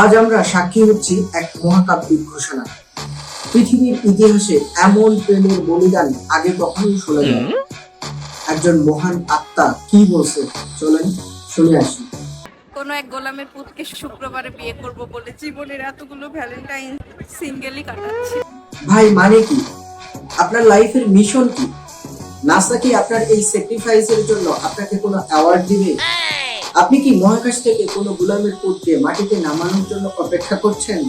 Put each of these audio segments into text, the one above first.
আজ আমরা সাক্ষী হচ্ছি এক মহাকাব্যিক ঘোষণা। পৃথিবীর ইতিহাসে এমন প্রেমের বলিদান আগে কখনোই শোনা যায় একজন মহান আত্মা কি বলছে? চলেন শুনে আসি। কোনো এক গোলামের পুতকে শুক্রবারে বিয়ে করব বলে জীবনের এতগুলো ভ্যালেন্টাইন সিঙ্গেলই কাটাচ্ছি। ভাই মানে কি? আপনার লাইফের মিশন কি? নাসা কি আপনার এই স্যাক্রিফাইসের জন্য আপনাকে কোনো অ্যাওয়ার্ড দিবে? আপনি কি মহাকাশ থেকে কোনো গোলামের পুতকে মাটিতে নামানোর জন্য অপেক্ষা করছেন?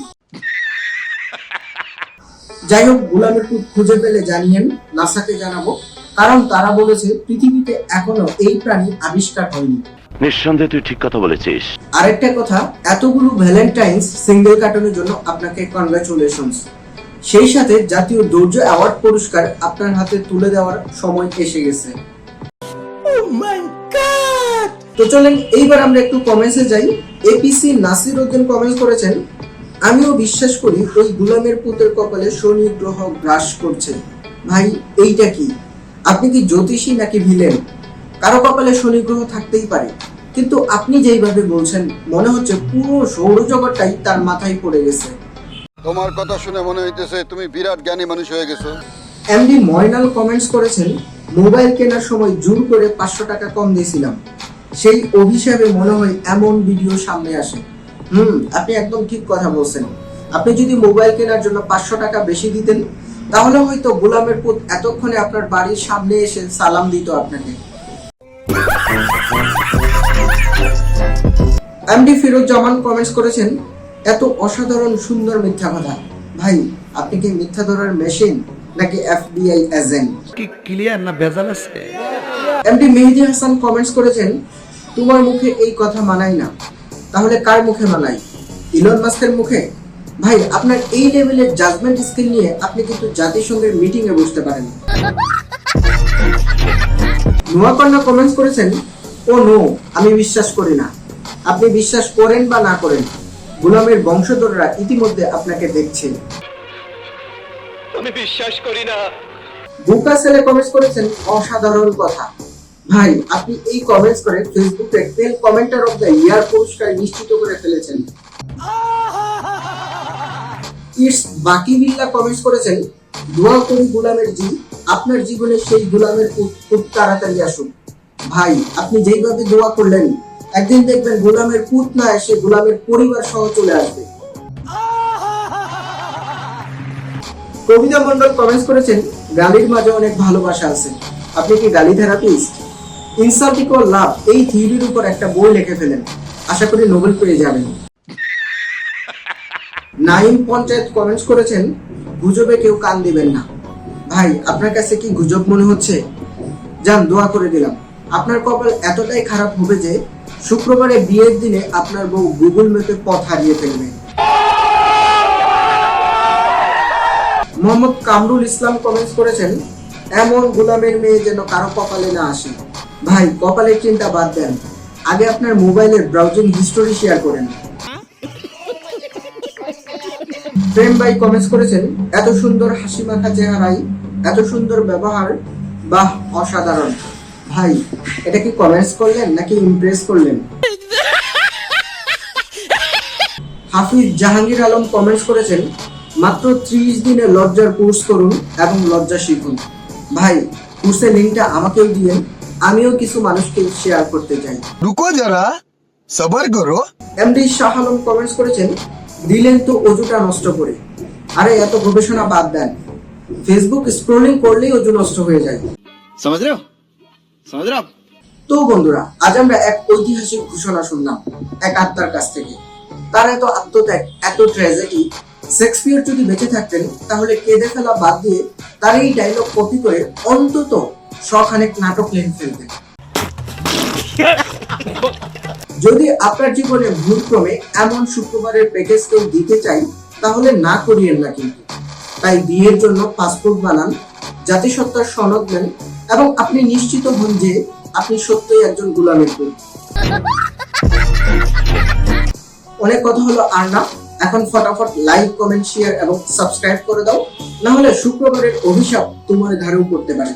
যাই হোক গোলামের পুত খুঁজে পেলে জানিয়েন নাসাকে জানাব কারণ তারা বলেছে পৃথিবীতে এখনও এই প্রাণী আবিষ্কার হয়নি। নিঃসন্দেহে তুই ঠিক কথা বলেছিস। আরেকটা কথা এতগুলো ভ্যালেন্টাইন্স সিঙ্গেল কার্টনের জন্য আপনাকে কনগ্রাচুলেশনস সেই সাথে জাতীয় ধৈর্য অ্যাওয়ার্ড পুরস্কার আপনার হাতে তুলে দেওয়ার সময় এসে গেছে। তো চলেন এইবার আমরা একটু কমেন্টসে যাই। এপিসি নাসির উদ্দিন কমেন্ট করেছেন আমিও বিশ্বাস করি ওই গুলামের পুতের কপালে শনি গ্রহ গ্রাস করছে। ভাই এইটা কি? আপনি কি জ্যোতিষী নাকি ভিলেন? কারও কপালে শনি গ্রহ থাকতেই পারে। কিন্তু আপনি যেইভাবে বলছেন মনে হচ্ছে পুরো সৌরজগৎটাই তার মাথায় পড়ে গেছে। তোমার কথা শুনে মনে হইতেছে তুমি বিরাট জ্ঞানী মানুষ হয়ে গেছো। এমডি ময়নাল কমেন্টস করেছেন মোবাইল কেনার সময় জোর করে পাঁচশো টাকা কম দিয়েছিলাম। সেই অভিশাপে মনে হয় এমন ভিডিও সামনে আসে। হুম, আপনি একদম ঠিক কথা বলছেন। আপনি যদি মোবাইল কেনার জন্য পাঁচশো টাকা বেশি দিতেন, তাহলে হয়তো গোলামের পুত এতক্ষণে আপনার বাড়ির সামনে এসে সালাম দিত আপনাকে। এমডি ফিরোজ জামান কমেন্টস করেছেন, এত অসাধারণ সুন্দর মিথ্যা কথা। ভাই, আপনি কি মিথ্যা ধরার মেশিন নাকি এফবিআই এজেন্ট? কি ক্লিয়ার না ভেজাল আছে? এমডি মেহেদি হাসান কমেন্টস করেছেন তোমার মুখে এই কথা মানায় না। তাহলে কার মুখে মানায়? ইলন মাস্কের মুখে? ভাই আপনার এই লেভেলের জাজমেন্ট স্কিল নিয়ে আপনি কিন্তু জাতিসংঘের মিটিং এ বসতে পারেন। নোয়া কন্যা কমেন্টস করেছেন ও নো আমি বিশ্বাস করি না। আপনি বিশ্বাস করেন বা না করেন গোলামের বংশধররা ইতিমধ্যে আপনাকে দেখছে। আমি বিশ্বাস করি না। বুকা সেলে কমেন্টস করেছেন, অসাধারণ কথা। ভাই, আপনি এই কমেন্টস করে ফেসবুকে ten commenter of the year পুরস্কার নিশ্চিত করে ফেলেছেন। ইটস বাকি বিল্লা কমেন্টস করেছেন, দোয়া করি গোলামের জি, আপনার জীবনে সেই গোলামের খুব তাড়াতাড়ি আসুক। ভাই, আপনি যেইভাবে দোয়া করলেন, একদিন দেখবেন গোলামের পুত না এসে গোলামের পরিবার সহ চলে আসবে। কবিতা মন্ডল কমেন্টস করেছেন, গালির মাঝে অনেক ভালোবাসা আছে। আপনি কি গালি থেরাপিস্ট ইনসাল্টিং ও লাভ এই থিওরির উপর একটা বই লিখে ফেলেন। আশা করি নোবেল পেয়ে যাবেন। নাইম পঞ্চায়েত কমেন্টস করেছেন, গুজবে কেউ কান দিবেন না। ভাই, আপনার কাছে কি গুজব মনে হচ্ছে? যান, দোয়া করে দিলাম। আপনার কপাল এতটাই খারাপ হবে যে, শুক্রবারে বিয়ের দিনে আপনার বউ গুগল ম্যাপে পথ হারিয়ে ফেলবে। মোহাম্মদ কামরুল ইসলাম কমেন্টস করেছেন, এমন গোলামের মেয়ে যেন কারও কপালে না আসে। ভাই, কপালের চিন্তা বাদ দেন। আগে আপনার মোবাইলের ব্রাউজিং হিস্টোরি শেয়ার করেন। প্রেম ভাই কমেন্টস করেছেন, এত সুন্দর হাসি মাখা চেহারাই, এত সুন্দর ব্যবহার, বাহ, অসাধারণ। ভাই, এটা কি কমেন্টস করলেন নাকি ইমপ্রেস করলেন? হাফিজ জাহাঙ্গীর আলম কমেন্টস করেছেন মাত্র ত্রিশ দিনে লজ্জার কোর্স করুন এবং লজ্জা শিখুন। ভাই কোর্সের লিঙ্কটা আমাকেও দিয়ে আমিও কিছু মানুষকে শেয়ার করতে চাই। রুকো যারা সবার করো। এমডি শাহ আলম কমেন্টস করেছেন দিলেন তো অজুটা নষ্ট করে। আরে এত গবেষণা বাদ দেন। ফেসবুক স্ক্রোলিং করলেই অজু নষ্ট হয়ে যায়। সমাজ সমাজ তো বন্ধুরা আজ আমরা এক ঐতিহাসিক ঘোষণা শুনলাম এক আত্মার কাছ থেকে। তার এত আত্মত্যাগ এত ট্র্যাজেডি শেক্সপিয়ার যদি বেঁচে থাকতেন, তাহলে কেঁদে ফেলা বাদ দিয়ে তার এই ডায়লগ কপি করে অন্তত শখানেক নাটক লেখে ফেলতেন। যদি আপনার জীবনে ভুলক্রমে এমন শুক্রবারের প্যাকেজ কেউ দিতে চাই তাহলে না করিয়েন না কিন্তু। তাই বিয়ের জন্য পাসপোর্ট বানান, জাতিসত্তার সনদ নেন এবং আপনি নিশ্চিত হন যে আপনি সত্যই একজন গুলামের অনেক কথা হলো আর না এখন ফটাফট লাইক, কমেন্ট শেয়ার এবং সাবস্ক্রাইব করে দাও। না হলে শুক্রবারের অভিশাপ তোমার ঘাড়েও পড়তে পারে।